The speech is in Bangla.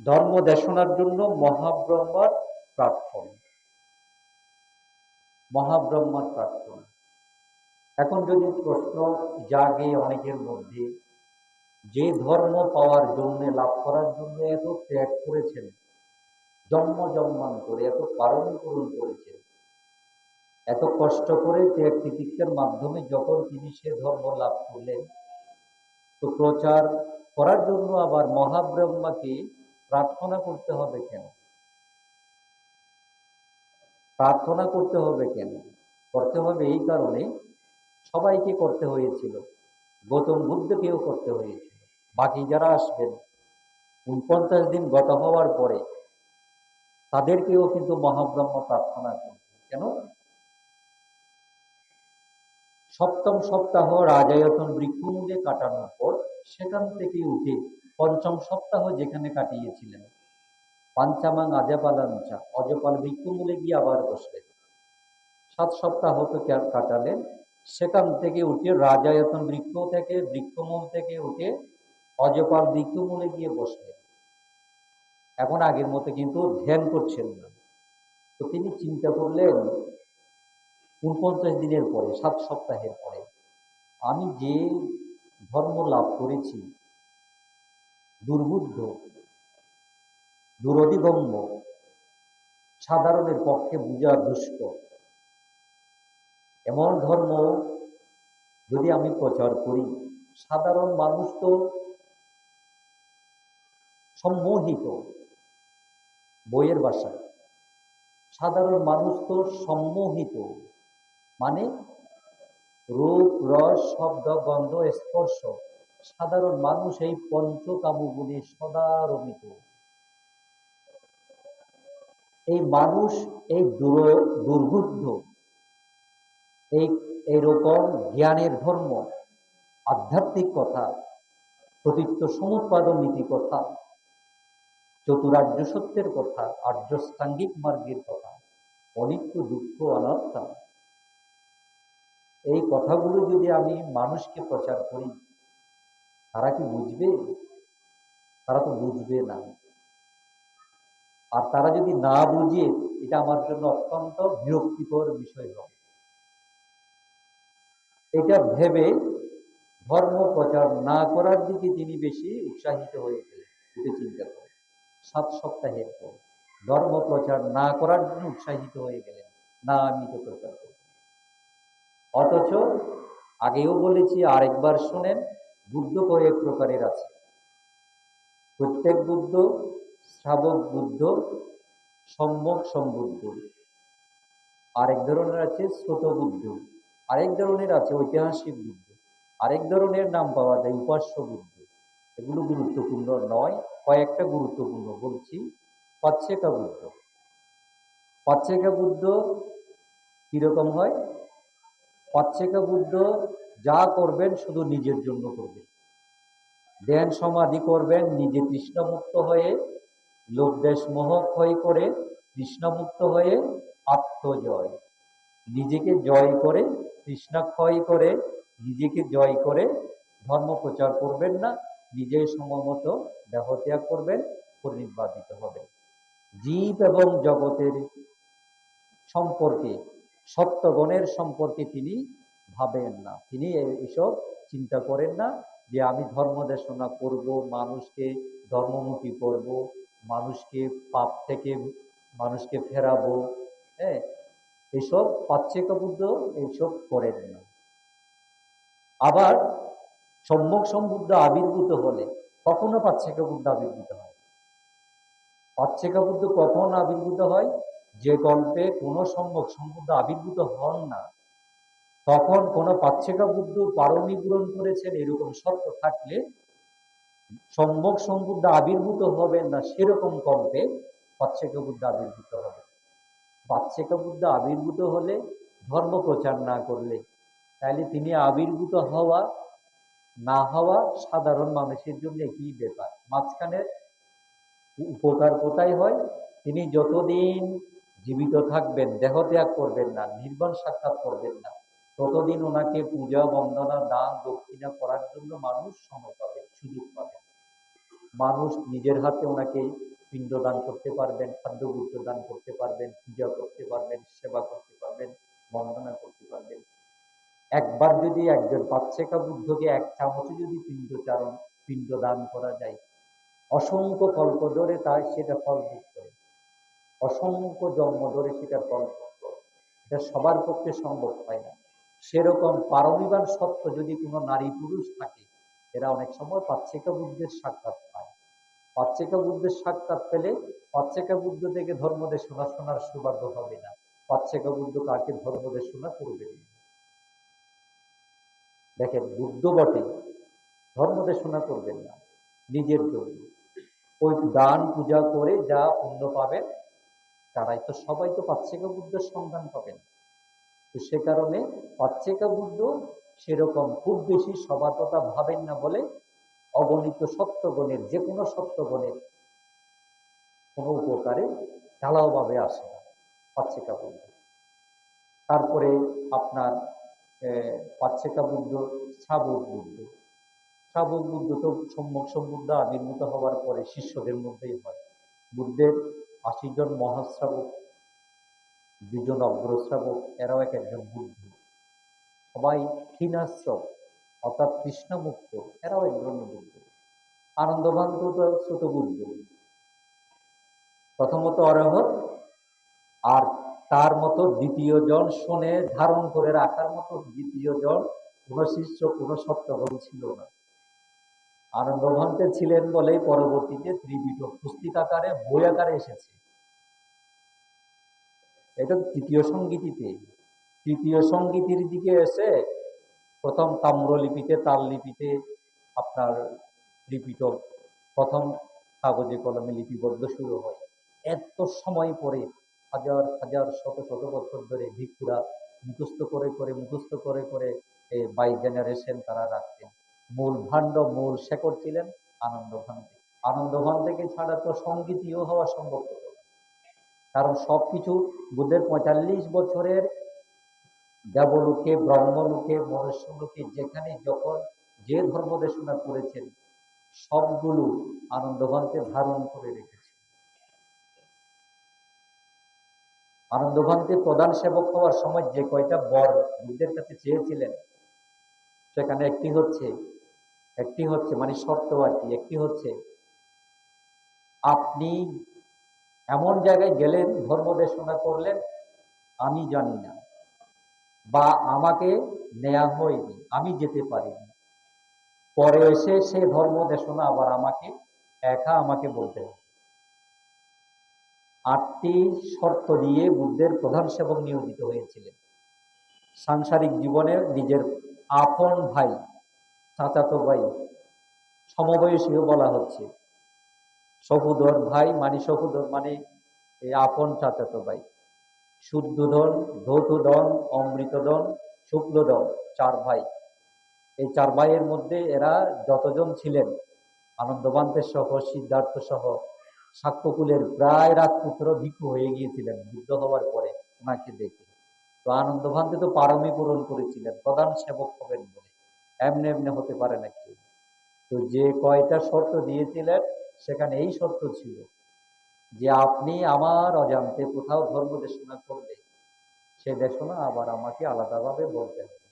ধর্ম দেশনার জন্য মহাব্রহ্মার প্রার্থনা। মহাব্রহ্মার প্রার্থনা। এখন যদি প্রশ্ন জাগে অনেকের মধ্যে, যে ধর্ম পাওয়ার জন্য, লাভ করার জন্য এত ত্যাগ করেছেন, জন্ম জন্মান্তরে এত পারণীকরণ করেছেন, এত কষ্ট করে ত্যাগ তিতিক্ষার মাধ্যমে যখন তিনি সে ধর্ম লাভ করলেন, তো প্রচার করার জন্য আবার মহাব্রহ্মাকে প্রার্থনা করতে হবে কেন? প্রার্থনা করতে হবে কেন? করতে হবে এই কারণে সবাইকে করতে হয়েছিল। গৌতম বুদ্ধকেও করতে হয়েছিল। বাকি যারা আসবেন, উনপঞ্চাশ দিন গত হওয়ার পরে তাদেরকেও কিন্তু মহাব্রহ্ম প্রার্থনা করবে কেন? সপ্তম সপ্তাহ রাজায়তন বৃক্ষমূলে কাটানোর পর সেখান থেকে উঠে পঞ্চম সপ্তাহ যেখানে কাটিয়েছিলেন। পাঞ্চামাং আজাপালাঞ্চা অজপাল বৃক্ষমূলে গিয়ে আবার বসলেন। সাত সপ্তাহ তো কাটালেন। সেখান থেকে উঠে রাজায়তন বৃক্ষ থেকে, বৃক্ষমূল থেকে উঠে অজপাল বৃক্ষমূলে গিয়ে বসলেন। এখন আগের মতো কিন্তু ধ্যান করছেন না। তো তিনি চিন্তা করলেন, উনপঞ্চাশ দিনের পরে, সাত সপ্তাহের পরে, আমি যে ধর্ম লাভ করেছি দুর্বুদ্ধ, দুরধিগম্য, সাধারণের পক্ষে বোঝা দুষ্কর। এমন ধর্ম যদি আমি প্রচার করি, সাধারণ মানুষ তো সম্মোহিত বইয়ের ভাষায়। সাধারণ মানুষ তো সম্মোহিত মানে রূপ, রস, শব্দ, গন্ধ, স্পর্শ। সাধারণ মানুষ এই পঞ্চকামগুলি সদা রমিত। এই মানুষ, এই দুর, দুর্বুদ্ধ, এই, এইরকম জ্ঞানের ধর্ম, আধ্যাত্মিক কথা প্রতীত্ব সমুৎপাদন নীতি কথা, চতুরার্য সত্যের কথা, আর্যস্থাঙ্গিক মার্গের কথা, অনিত্য, দুঃখ, অনাত্মা। এই কথাগুলো যদি আমি মানুষকে প্রচার করি তারা কি বুঝবে? তারা তো বুঝবে না। আর তারা যদি না বুঝে, এটা আমার জন্য অত্যন্ত বিরক্তিকর বিষয় হবে। এটা ভেবে ধর্ম প্রচার না করার দিকে তিনি বেশি উৎসাহিত হয়ে গেলেন। চিন্তা করে সাত সপ্তাহের পর ধর্ম প্রচার না করার জন্য উৎসাহিত হয়ে গেলেন। না, আমি তো প্রচার করব অথচ আগেও বলেছি, আরেকবার শোনেন বুদ্ধ কয়েক প্রকারের আছে। প্রত্যেক বুদ্ধ, শ্রাবক বুদ্ধ সম্যক সম্বুদ্ধ। আরেক ধরনের আছে শ্রোত বুদ্ধ। আরেক ধরনের আছে ঐতিহাসিক বুদ্ধ। আরেক ধরনের নাম পাওয়া যায় উপাস্য বুদ্ধ। এগুলো গুরুত্বপূর্ণ নয়, কয়েকটা গুরুত্বপূর্ণ বলছি। পাচ্ছেকা বুদ্ধ। পাচ্ছেকা বুদ্ধ কীরকম হয়? পাচ্ছেকা বুদ্ধ যা করবেন শুধু নিজের জন্য করবেন। ধ্যান সমাধি করবেন, নিজে তৃষ্ণামুক্ত হয়ে, লোভ দেশ মোহ ক্ষয় করে তৃষ্ণামুক্ত হয়ে আত্মজয়। নিজেকে জয় করে তৃষ্ণা ক্ষয় করে, নিজেকে জয় করে ধর্ম প্রচার করবেন না নিজেই সময়মতো দেহ ত্যাগ করবেন পরিনির্বাদিত হবে জীব এবং জগতের সম্পর্কে সত্যগণের সম্পর্কে তিনি ভাবেন না। তিনি এ- এসব চিন্তা করেন না যে আমি ধর্ম দেশনা করব, মানুষকে ধর্মমুখী করব, মানুষকে পাপ থেকে মানুষকে ফেরাবো হ্যাঁ? এসব পাচ্ছেকা বুদ্ধ এইসব করেন না। আবার সম্যক সম্বুদ্ধ আবির্ভূত হলে কখনো পাচ্ছেকা বুদ্ধ আবির্ভূত হয়? পাচ্ছেকা বুদ্ধ কখন আবির্ভূত হয়? যে গল্পে কোনো সম্যক সম্বুদ্ধ আবির্ভূত হন না। তখন কোনো পাচ্ছেকা বুদ্ধ পারণী পূরণ করেছেন, এরকম শর্ত থাকলে সম্যক সম্বুদ্ধ আবির্ভূত হবেন না, সেরকম কল্পে পাচ্ছেকা বুদ্ধ আবির্ভূত হবে। বাচ্চাকা বুদ্ধ আবির্ভূত হলে ধর্ম প্রচার না করলে তাহলে তিনি আবির্ভূত হওয়া, না হওয়া সাধারণ মানুষের জন্য একই ব্যাপার। মাঝখানে উপকার কোথায় হয়? তিনি যতদিন জীবিত থাকবেন দেহ ত্যাগ করবেন না, নির্বাণ সাক্ষাৎ করবেন না। ততদিন ওনাকে পূজা, বন্দনা, দান, দক্ষিণা করার জন্য মানুষ সময় পাবে সুযোগ পাবে মানুষ নিজের হাতে ওনাকে পিণ্ড দান করতে পারবেন খাদ্যগুচ্ছ দান করতে পারবেন, পূজা করতে পারবেন, সেবা করতে পারবেন, বন্দনা করতে পারবেন। একবার যদি একজন বাচ্চাকা বুদ্ধকে এক চামচে যদি পিণ্ড চারণ পিণ্ড দান করা যায়, অসংখ্য কল্প ধরে তাই সেটা ফল ভোগ করে। অসংখ্য জন্ম ধরে সেটা ফল ভোগ করে। এটা সবার পক্ষে সম্ভব হয় না। সেরকম পারমিবান সত্য যদি কোনো নারী পুরুষ থাকে, এরা অনেক সময় পাচ্ছেকা বুদ্ধের সাক্ষাৎ পায়। পাচ্ছেকা বুদ্ধের সাক্ষাৎ পেলে পাচ্ছেকা বুদ্ধ থেকে ধর্মদেশনা শোনার সৌভাগ্য হবে না। পাচ্ছেকা বুদ্ধ তাকে ধর্মদেশনা করবে না। দেখেন, বুদ্ধ বটে ধর্মদেশনা করবেন না, নিজের জন্য। ওই দান পূজা করে যা পুণ্য পাবেন, তারাই তো, সবাই তো পাচ্ছেকা বুদ্ধের সন্ধান পাবেন। তো সে কারণে পাচ্ছেকা বুদ্ধ সেরকম খুব বেশি সবার কথা ভাবেন না বলে অগণিত সত্যগণের যে কোনো সত্যগণের কোনো উপকারে ঢালাওভাবে আসে না পাচ্ছেকা বুদ্ধ। তারপরে আপনার পাচ্ছেকা বুদ্ধ শ্রাবক বুদ্ধ। শ্রাবক বুদ্ধ তো সম্যক সম্বুদ্ধ আবির্ভূত হওয়ার পরে শিষ্যদের মধ্যেই হয়। বুদ্ধের আশি জন মহাশ্রাবক দুজন অগ্রশ্রাবক এরাও এক একজন বুদ্ধ সবাই ক্ষীণাশ্রম অর্থাৎ কৃষ্ণমুক্ত, এরাও এক ধরনের বুদ্ধ আনন্দবান্ত তো ছোট বুদ্ধ প্রথমত অরহত, আর তার মতো দ্বিতীয় জন শোনে, ধারণ করে রাখার মতো দ্বিতীয় জন কোন শিষ্য কোন সত্যগণ ছিল না। আনন্দভান্তে ছিলেন বলেই পরবর্তীতে ত্রিপিটক পুস্তিকাকারে, বই আকারে এসেছে। এটা তৃতীয় সঙ্গীতিতে তৃতীয় সঙ্গীতির দিকে এসে প্রথম তাম্রলিপিতে তাল লিপিতে আপনার ত্রিপিটক প্রথম কাগজে, কলমে লিপিবদ্ধ শুরু হয়। এত সময় পরে, হাজার হাজার, শত শত বছর ধরে ভিক্ষুরা মুখস্থ করে করে, মুখস্থ করে করে বাই জেনারেশন তারা রাখতেন। মূল ভাণ্ড, মূল শেকড় ছিলেন আনন্দ ভান্তে আনন্দ ভান্তেকে ছাড়া তো সঙ্গীতীয় হওয়া সম্ভব কারণ সবকিছু বুদ্ধের পঁয়তাল্লিশ বছরের দেবলোকে, ব্রহ্মলোকে মনুষ্যলোকে যেখানে যখন যে ধর্ম দেশনা করেছেন, সবগুলো আনন্দভান্তে ধারণ করে রেখেছে আনন্দভান্তে প্রধান সেবক হওয়ার সময় যে কয়টা বর বুদ্ধের কাছে চেয়েছিলেন, সেখানে একটি হচ্ছে একটি হচ্ছে মানে শর্ত আর কি, একটি হচ্ছে, আপনি এমন জায়গায় গেলেন ধর্ম দেশনা করলেন, আমি জানি না। বা আমাকে নেয়া হয়নি, আমি যেতে পারিনি। পরে এসে সে ধর্ম দেশনা আবার আমাকে একা আমাকে বলতে হবে আটটি শর্ত দিয়ে বুদ্ধের প্রধান সেবক নিয়োজিত হয়েছিলেন। সাংসারিক জীবনে নিজের আপন ভাই, চাচাতো ভাই, সমবয়সীও বলা হচ্ছে। সহুদর ভাই মানে সহুদর মানে আপন চাচাতো ভাই। শুদ্ধধন ধৌতধন অমৃতধন শুক্লধন চার ভাই। এই চার ভাইয়ের মধ্যে এরা যতজন ছিলেন আনন্দবান্তের সহ সিদ্ধার্থ সহ সাক্ষ্যকুলের প্রায় রাজপুত্র ভিক্ষু হয়ে গিয়েছিলেন বুদ্ধ হওয়ার পরে ওনাকে দেখে। তো আনন্দভান্তে তো পারমি পূরণ করেছিলেন, প্রধান সেবক হবেন বলে। এমনি এমনি হতে পারে না কেউ তো যে কয়টা শর্ত দিয়েছিলেন সেখানে এই শর্ত ছিল যে আপনি আমার অজান্তে কোথাও ধর্ম দেশনা করলে সে দেশনা আবার আমাকে আলাদাভাবে বলতে হবে।